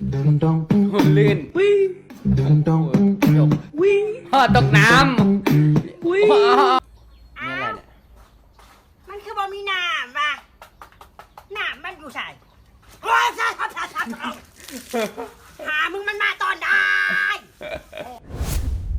Dum dum boom ลื่น dum dum boom จบพ่อตกน้ำนี่อะไรเนี่ยมันคือบ่มีน้ำว่ะน้ำมันอยู่ใส่โอ้ยใส่ครับใส่ใส่หามึงมันมาตอนได้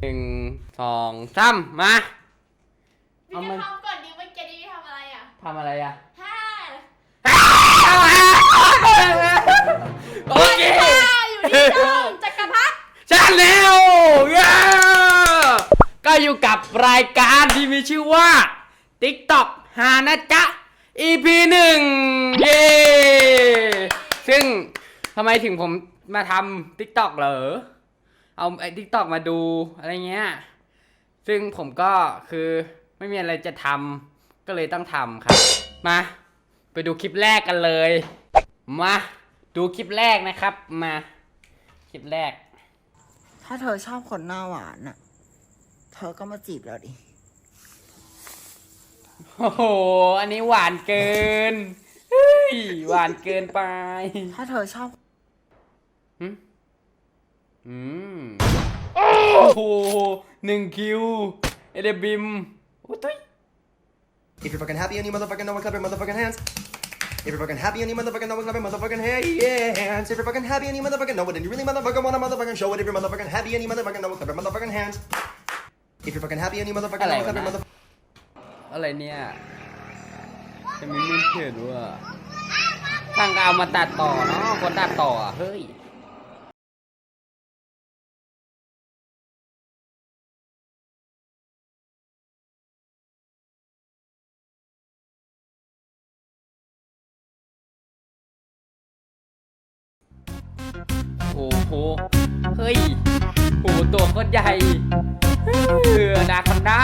หนึ่งสองสามมาวิเอาจะมันทำก่อนดีเมื่อกี้นี้ทำอะไรอะทำอะไรอะห้าโอเคห้าอยู่ ที่ช่องจักรพรรดิชาแนลเย้ก็อยู่กับรายการที่มีชื่อว่า TikTok หานะจ๊ะ EP หนึ่งเย้ซึ่งทำไมถึงผมมาทำ TikTok เหรอ เอาไอ้ TikTok มาดูอะไรเงี้ย ซึ่งผมก็คือไม่มีอะไรจะทำก็เลยต้องทำครับ มา ไปดูคลิปแรกกันเลย มา ดูคลิปแรกนะครับมา คลิปแรก ถ้าเธอชอบคนหน้าหวานน่ะเธอก็มาจีบเราดิ โอ้โห อันนี้หวานเกินเฮ้ยหวานเกินไปถ้าเธอชอบ หึอืม โอ้โหหนึ่งคิว เอเดบิมโอ้ตุ้ย If you're fucking happy and you motherfucking know it, clap your motherfucking hands. If you're fucking happy and you motherfucking know it, clap your motherfucking hands. If you're fucking happy and you motherfucking know it, and you really motherfucking wanna motherfucking show it. If you're motherfucking happy and you motherfucking know it, clap your motherfucking hands. If you're fucking happy and you motherfucking know it, clap your motherfucking อะไรเนี่ยจะมีมุนเถื่อนด้วยทางก็เอามาตัดต่อเนาะคนตัดต่ออะเฮ้ย โอ้โห เฮ้ยโอ้โหตัวโคตรใหญ่เออนาคอนด้า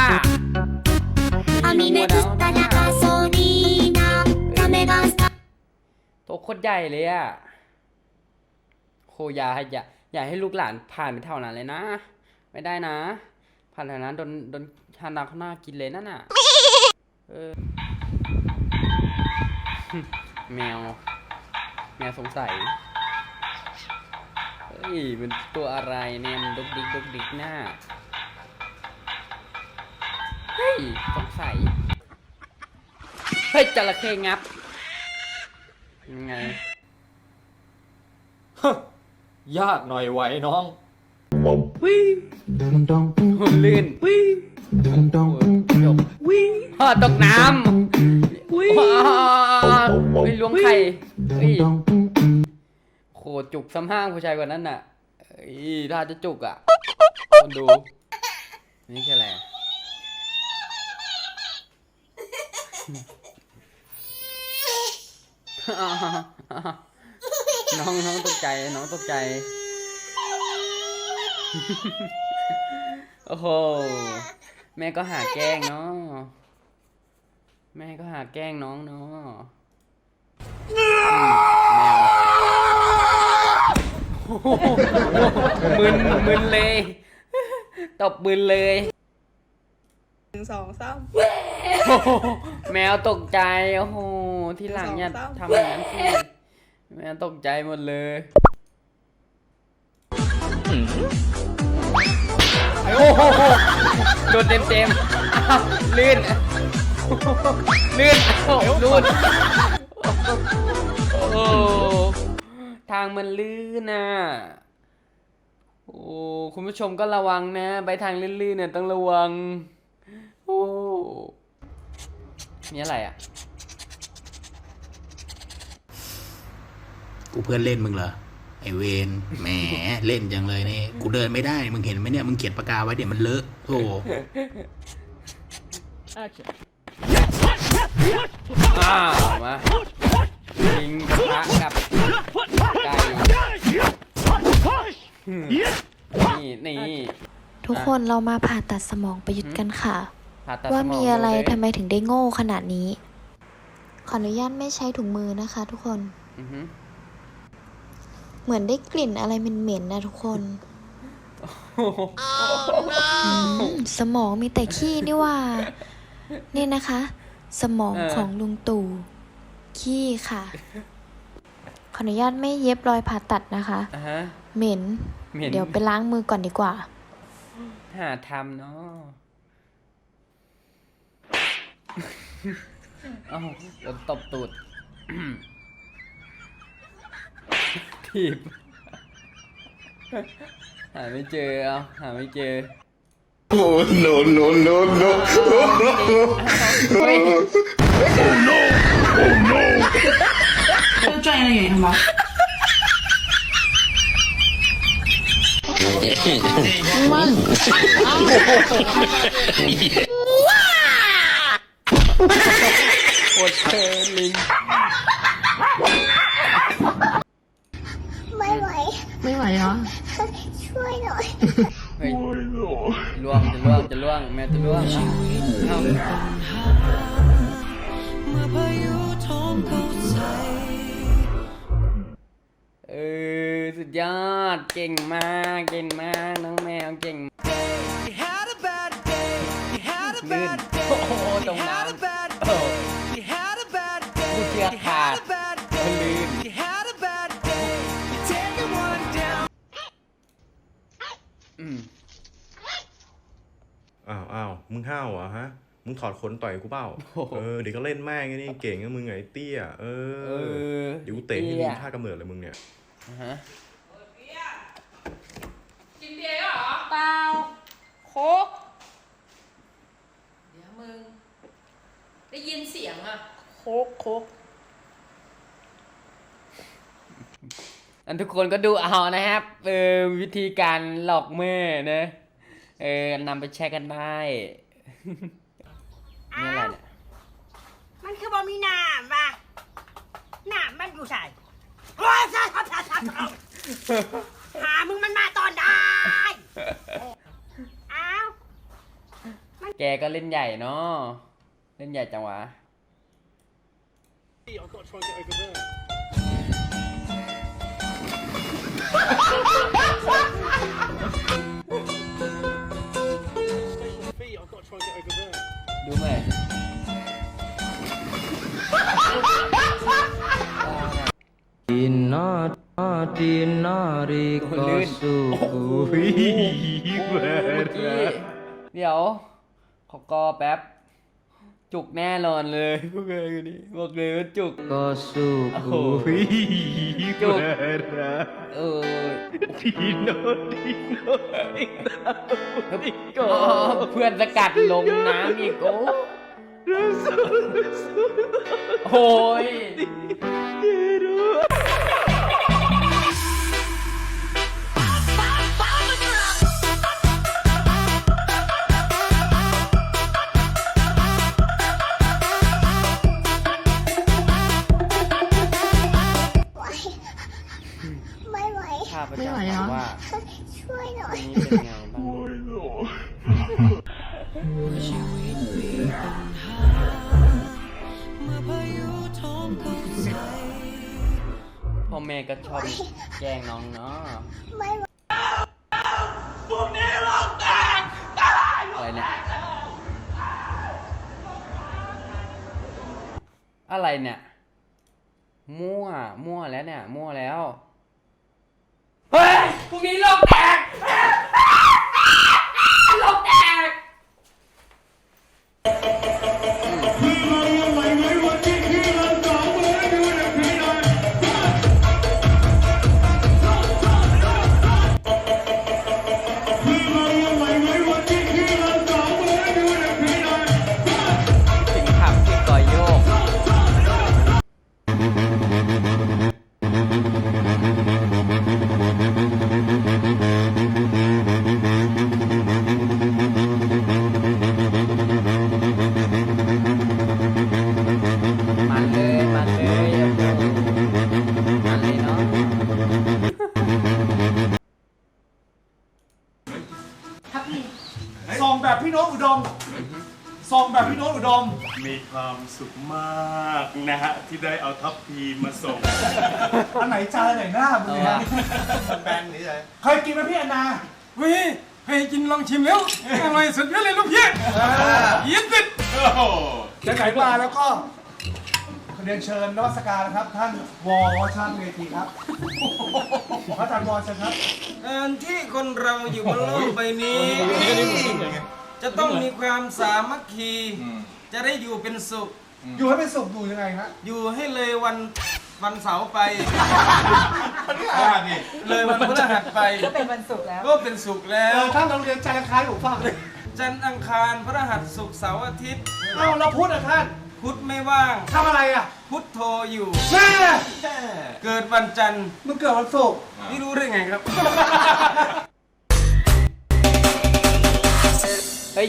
อามิเมตุสตาดากาโซนีนาทาเมกาสตัวโคตรใหญ่เลยอะโคยาให้ยาอย่าให้ลูกหลานผ่านไปเท่านั้นเลยนะ ไม่ได้นะ ผ่านแถวนั้นโดนโดนฮานาคอนด้ากินเลยนั่นน่ะแมว แมวสงสัย เฮ้ยมันตัวอะไรเนี่ยมันดุกดิกดุกดิกหน้า เฮ้ยสงสัย เฮ้ยจระเข้งับ ยังไงยากหน่อยไหวน้อง dum dum boom ลื่น dum dum boom จบพ่อตกน้ำไม่ล้วงไข่เฮ้ย dum จุกซ้ำห้างผู้ชายกว่านั้นน่ะอ้ยถ้าจะจุกอะคนดู นี่คืออะไรน้องน้องตกใจ น้องตกใจ โอ้โห แม่ก็หาแกล้งเนาะแม่ก็หาแกล้งน้องเนาะอืมแมวโอ้โห มึนมึนเลย ตบมึนเลยหนึ่งสองสามแมวตกใจโอ้โหที่หลังอย่าทำอย่างนั้นสิแมวตกใจหมดเลย โอ้โหโดนเต็มเต็มๆอ้าวลื่นลื่นอ้าวลื่นโอ้ ทางมันลื่นน่ะโอ้คุณผู้ชมก็ระวังนะ ไปทางลื่นๆเนี่ยต้องระวัง โอ้นี่อะไรอะ กูเพื่อนเล่นมึงเหรอ ไอเวนแหมเล่นจังเลยนี่ กูเดินไม่ได้ มึงเห็นไหมเนี่ย มึงเขียนปากกาไว้เดี๋ยวมันเลอะโธ่อ้าวมา ทุกคนเรามาผ่าตัดสมองประยุทธ์กันค่ะ ผ่ตัดว่าสมีอะไรเลยทำไมถึงได้โง่ขนาดนี้ ขออนุญาตไม่ใช้ถุงมือนะคะ ทุกคน อือหือเหมือนได้กลิ่นอะไรเหม็นๆนะทุกคนอืมสมองมีแต่ขี้นี่ว่า นี่นะคะ สมองของลุงตู่ขี้ค่ะขขออนุญาตไม่เย็บรอยผ่าตัดนะคะ อะฮะเหม็น เหม็น เดี๋ยวไปล้างมือก่อนดีกว่า หาทำเนาะเอ้าโดนตบตูดถีบหาไม่เจอเอาหาไม่เจอโอ้ no no no no เฮ้ย มันว้าโคตรเท่ลิไม่ไหว ไม่ไหวเหรอ ช่วยหน่อยล่วงจะล่วงจะล่วงแม่จะล่วงนะเข้า สุดยอด เก่งมาก เก่งมาก น้องแมวเก่งลื่นโอ้โหตรงน้ำโอ้ผู้เชือกขาดมันลื่นอืมอ้าวอ้าวมึงห้าวเหรอฮะ มึงถอดขนต่อยกูเปล่า เออ เดี๋ยวก็เล่นแม่งไอ้นี่เก่งนะมึงไงเตี้ย เอเอออเดี๋ยวกูเตะให้เตี้มึยงท่ากำเนิดเลยมึงเนี่ย อ่าฮะเปล่าโคกเดี๋ยวมึง ได้ยินเสียงอะ โคกโคกอันทุกคนก็ดูเอานะครับ เออวิธีการหลอกแม่นะ เออนำไปแชร์กันได้นี่อะไรเนี่ยมันคือบ่มีน้ำว่ะน้ำมันอยู่ใส่ หามึงมันมาตอนได้อ้าวแกก็เล่นใหญ่เนาะเล่นใหญ่จังวะดูไหม ดินนารีโอ้ก็ลื่นสู้โอ้โหเมื่อกี้เดี๋ยว ขอกอแป๊บ จุกแน่นอนเลยพวกเอ้ยคนนี้บอกเลยว่าจุกก็สู้โอ้โหกูจุก เออดีโนดีโนอ๋อเพื่อนสกัดลงน้ำอีกโอ้โอ้ย พเจ้าถามว่าช่วยหน่อยนนี้เป็นไงบ้างพ่อแม่ก็ชอบแกล้งน้องเนาะไม่ไหวอะไรเนี่ย อะไรเนี่ย มั่ว มั่วแล้วเนี่ย มั่วแล้ว พรุ่งนี้โลกแตก มมีความสุขมากนะฮะ ที่ได้เอาทัพพีมาส่ง อันไหนจานอันไหนหน้ามึงเนี่ยแบนนี้เลยเคยกินไหมพี่แอนนาวิให้กินลองชิมแล้วอร่อยสุดยอดเลยลูกพี่ยินดิจะไหนมาแล้วก็เรียนเชิญนวัสการนะครับ ท่านวอช่างเวทีครับพระอาจารย์วอเชิญครับการที่คนเราอยู่บนโลกใบนี้ จะต้องมีความสามัคคี จะได้อยู่เป็นสุข อยู่ให้เป็นสุขอยู่ยังไงฮะอยู่ให้เลยวันวันเสาร์ไป อ่านี่เลยวันพฤหัสไป ก็เป็นวันศุกร์แล้ว ก็เป็นสุขแล้เอวอท่านเราเรียนใจคล้ายผมฟังเลยจันทร์อังคารพฤหัสศุกร์เสาร์อาทิตย์ เอ้าเราพูดอะท่านพุธไม่ว่าง ทำอะไรอะพุธโทรอยู่ แม่เกิดวันจันทร์มึงเกิดวันศุกร์ นี่รู้ได้ไงครับ เฮ้ย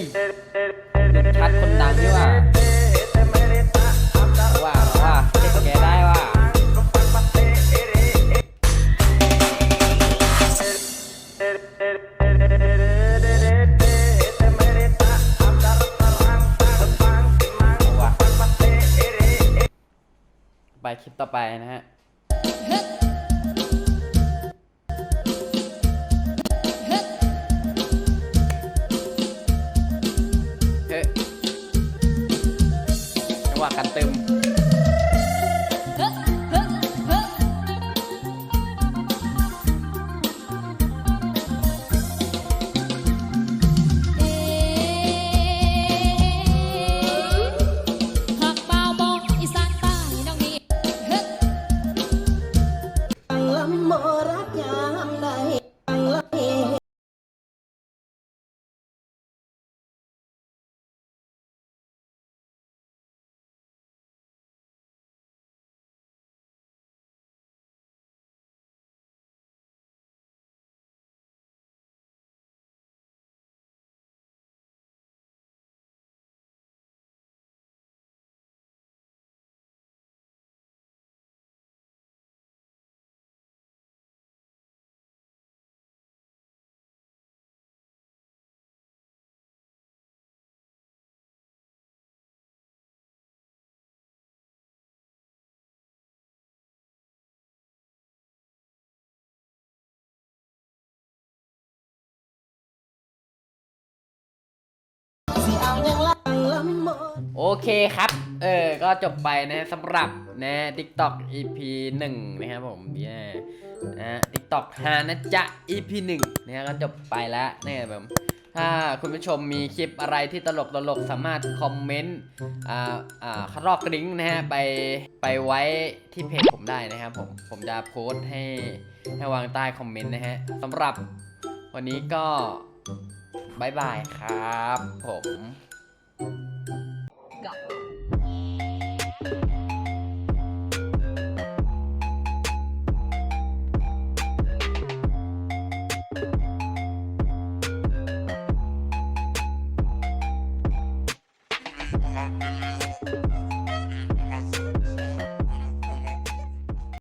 ชัดคนดังที่ว่าว่าว่าแกได้ว่า กันตึม โอเคครับ เออ ก็จบไปนะสำหรับนะ TikTok EP 1 นะครับผมเนี่ยนะ TikTok ฮานะจ๊ะ EP 1นะฮะก็จบไปแล้วนะครับผมถ้าคุณผู้ชมมีคลิปอะไรที่ตลกตลกสามารถคอมเมนต์อ่าอ่าคารอกลิงก์นะฮะไปไปไว้ที่เพจผมได้นะครับผมผมจะโพสต์ให้ให้วางใต้คอมเมนต์นะฮะสำหรับวันนี้ก็บายบายครับผม go.